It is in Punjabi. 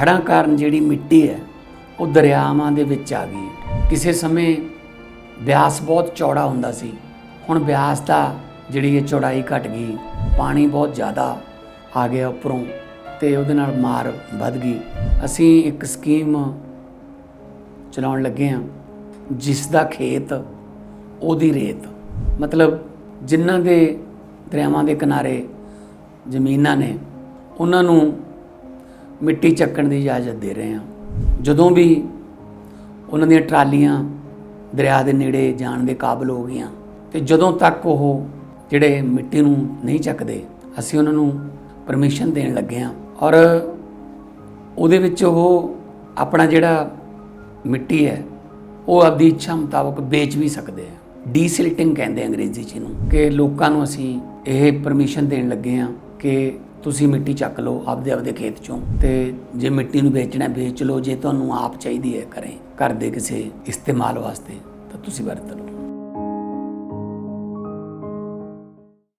ਹੜ੍ਹਾਂ ਕਾਰਨ ਜਿਹੜੀ ਮਿੱਟੀ ਹੈ, ਉਹ ਦਰਿਆਵਾਂ ਦੇ ਵਿੱਚ ਆ ਗਈ ਕਿਸੇ ਸਮੇਂ ਬਿਆਸ ਬਹੁਤ ਚੌੜਾ ਹੁੰਦਾ ਸੀ, ਹੁਣ ਬਿਆਸ ਦਾ ਜਿਹੜੀ ਇਹ ਚੌੜਾਈ ਘਟ ਗਈ, ਪਾਣੀ ਬਹੁਤ ਜ਼ਿਆਦਾ ਆ ਗਿਆ ਉੱਪਰੋਂ ਤੇ ਉਹਦੇ ਨਾਲ ਮਾਰ ਵੱਧ ਗਈ। ਅਸੀਂ ਇੱਕ ਸਕੀਮ ਚਲਾਉਣ ਲੱਗੇ ਹਾਂ, ਜਿਸ ਦਾ ਖੇਤ, ਉਹਦੀ ਰੇਤ, ਮਤਲਬ ਜਿਨ੍ਹਾਂ ਦੇ ਦਰਿਆਵਾਂ ਦੇ ਕਿਨਾਰੇ ਜ਼ਮੀਨਾਂ ਨੇ, ਉਹਨਾਂ ਨੂੰ ਮਿੱਟੀ ਚੱਕਣ ਦੀ ਇਜਾਜ਼ਤ ਦੇ ਰਹੇ ਹਾਂ। ਜਦੋਂ ਵੀ ਉਹਨਾਂ ਦੀਆਂ ਟਰਾਲੀਆਂ ਦਰਿਆ ਦੇ ਨੇੜੇ ਜਾਣ ਦੇ ਕਾਬਲ ਹੋ ਗਈਆਂ ਤੇ ਜਦੋਂ ਤੱਕ ਉਹ ਜਿਹੜੇ ਮਿੱਟੀ ਨੂੰ ਨਹੀਂ ਚੱਕਦੇ, ਅਸੀਂ ਉਹਨਾਂ ਨੂੰ ਪਰਮਿਸ਼ਨ ਦੇਣ ਲੱਗੇ ਹਾਂ। ਔਰ ਉਹਦੇ ਵਿੱਚ ਉਹ ਆਪਣਾ ਜਿਹੜਾ ਮਿੱਟੀ ਹੈ, ਉਹ ਆਪਦੀ ਇੱਛਾ ਮੁਤਾਬਕ ਵੇਚ ਵੀ ਸਕਦੇ ਆ ਡੀਸਿਲਟਿੰਗ ਕਹਿੰਦੇ ਅੰਗਰੇਜ਼ੀ ਚ ਇਹਨੂੰ ਕਿ ਲੋਕਾਂ ਨੂੰ ਅਸੀਂ ਇਹ ਪਰਮਿਸ਼ਨ ਦੇਣ ਲੱਗੇ ਆ ਕਿ ਤੁਸੀਂ ਮਿੱਟੀ ਚੱਕ ਲਓ ਆਪਦੇ ਆਪਦੇ ਖੇਤ ਚੋਂ ਤੇ ਜੇ ਮਿੱਟੀ ਨੂੰ ਵੇਚਣਾ ਵੇਚ ਲਓ। ਜੇ ਤੁਹਾਨੂੰ ਆਪ ਚਾਹੀਦੀ ਹੈ ਕਰੇ ਘਰ ਦੇ ਕਿਸੇ ਇਸਤੇਮਾਲ ਵਾਸਤੇ, ਤਾਂ ਤੁਸੀਂ ਵਰਤ ਲਓ।